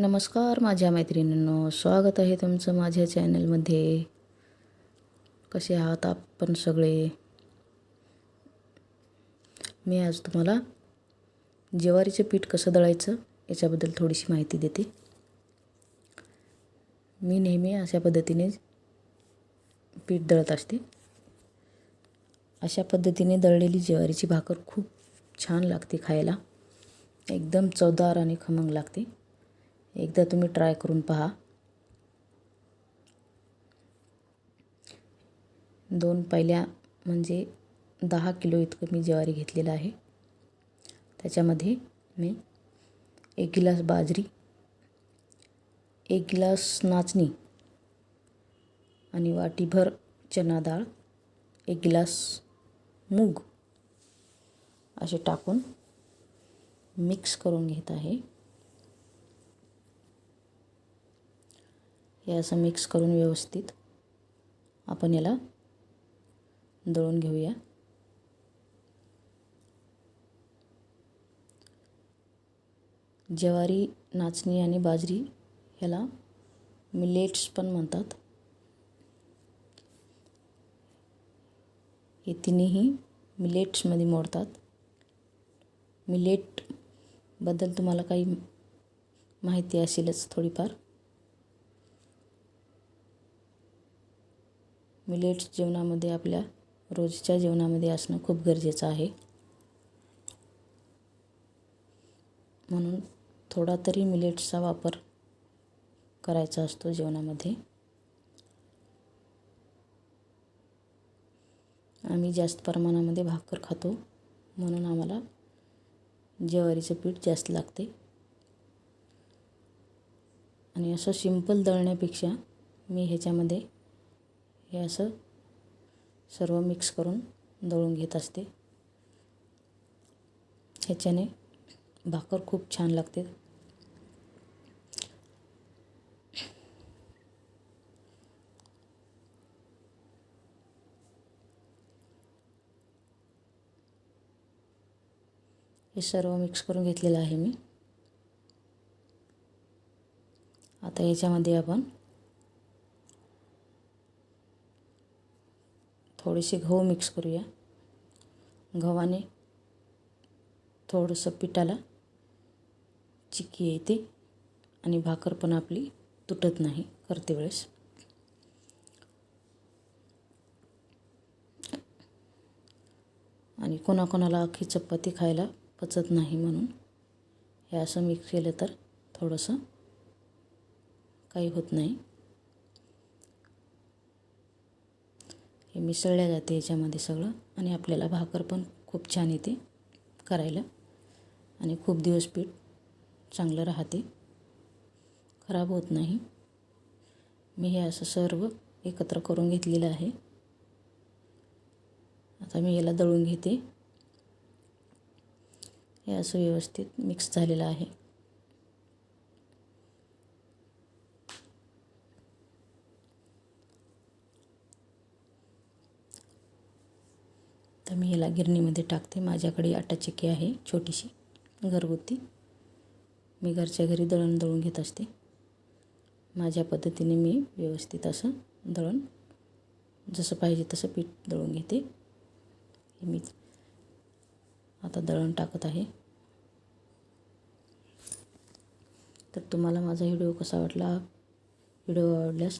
नमस्कार माझ्या मैत्रिणींनो स्वागत आहे तुमचं माझ्या चॅनलमध्ये. कसे आहात आपण सगळे? मी आज तुम्हाला ज्वारीचं पीठ कसं दळायचं याच्याबद्दल थोडीशी माहिती देते. मी नेहमी अशा पद्धतीने पीठ दळत असते. अशा पद्धतीने दळलेली ज्वारीची भाकर खूप छान लागते खायला. एकदम चवदार आणि खमंग लागते. एकदा तुम्ही ट्राय करून पहा. दोन पहिल्या म्हणजे दहा किलो इतकं मी ज्वारी घेतलेलं आहे. त्याच्यामध्ये मी एक गिलास बाजरी एक गिलास नाचणी आणि वाटीभर चना डाळ एक गिलास मूग असे टाकून मिक्स करून घेत आहे. हे असं मिक्स करून व्यवस्थित आपण याला दळून घेऊया. ज्वारी नाचणी आणि बाजरी ह्याला मिलेट्स पण म्हणतात. हे तिन्ही मिलेट्समध्ये मोडतात. मिलेटबद्दल तुम्हाला काही माहिती असेलच थोडीफार. मिलेट्स जेवणामध्ये आपल्या रोजच्या जेवणामध्ये असणं खूप गरजेचं आहे. म्हणून थोडा तरी मिलेट्सचा वापर करायचा असतो जेवणामध्ये. आम्ही जास्त प्रमाणामध्ये भाकर खातो म्हणून आम्हाला ज्वारीचं पीठ जास्त लागते. आणि असं सिंपल दळण्यापेक्षा मी ह्याच्यामध्ये हे असं सर्व मिक्स करून दळून घेत असते. ह्याच्याने भाकर खूप छान लागते. हे सर्व मिक्स करून घेतलेलं आहे मी. आता याच्यामध्ये आपण थोडेसे गहू मिक्स करूया. गव्हाने थोडंसं पिठाला चिकी येते आणि भाकर पण आपली तुटत नाही करते वेळेस. आणि कोणाकोणाला अख्खी चपाती खायला पचत नाही म्हणून हे असं मिक्स केलं तर थोडंसं काही होत नाही. हे मिसळल्या जाते याच्यामध्ये सगळं. आणि आपल्याला भाकर पण खूप छान येते करायला. आणि खूप दिवस पीठ चांगलं राहते. खराब होत नाही. मी हे असं सर्व एकत्र करून घेतलेलं आहे. आता मी याला दळून घेते. हे असं व्यवस्थित मिक्स झालेलं आहे. मी याला गिरणीमध्ये टाकते. माझ्याकडे आटा चिक्की आहे छोटीशी. घरगुती. मी घरच्या घरी दळण दळून घेत असते. माझ्या पद्धतीने मी व्यवस्थित असं दळण जसं पाहिजे तसं पीठ दळून घेते. हे मी आता दळण टाकत आहे. तर तुम्हाला माझा व्हिडिओ कसा वाटला? व्हिडिओ आवडल्यास